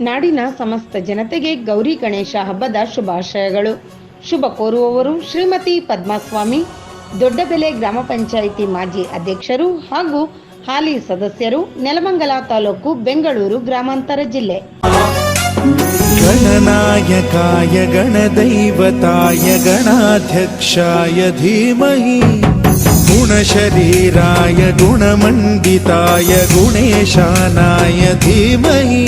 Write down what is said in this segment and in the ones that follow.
ನಾಡಿನ ಸಮಸ್ತ ಜನತೆಗೆ ಗೌರಿ ಗಣೇಶ ಹಬ್ಬದ ಶುಭಾಶಯಗಳು. ಶುಭ ಕೋರುವವರು ಶ್ರೀಮತಿ ಪದ್ಮಸ್ವಾಮಿ, ದೊಡ್ಡಬೆಲೆ ಗ್ರಾಮ ಪಂಚಾಯಿತಿ ಮಾಜಿ ಅಧ್ಯಕ್ಷರು ಹಾಗೂ ಹಾಲಿ ಸದಸ್ಯರು ನೆಲಮಂಗಲ ತಾಲೂಕು ಬೆಂಗಳೂರು ಗ್ರಾಮಾಂತರ ಜಿಲ್ಲೆ. ಗಣನಾಯಕಾಯ ಗಣದೈವತಾಯ ಗಣಾಧ್ಯಕ್ಷಾಯ ಧೀಮಹಿ. ಗುಣಶರೀರಾಯ ಗುಣಮಂಡಿತಾಯ ಗುಣೇಶಾನಾಯ ಧೀಮಹಿ.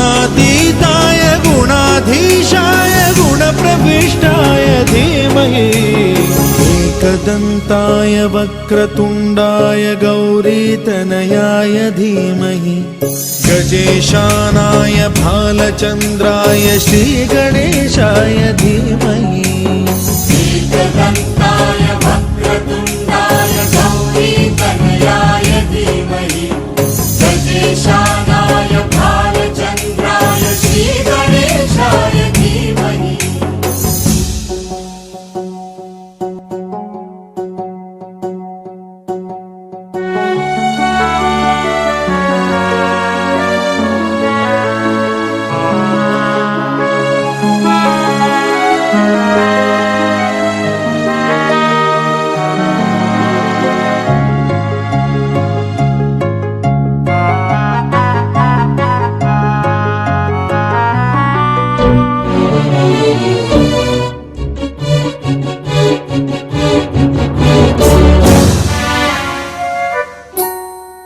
गुणातीताय गुणाधीशाय गुणप्रविष्टाय धीमहि। एकदन्ताय वक्रतुण्डाय गौरीतनयाय धीमहि। गजेशानाय भालचन्द्राय श्रीगणेशाय धीमहि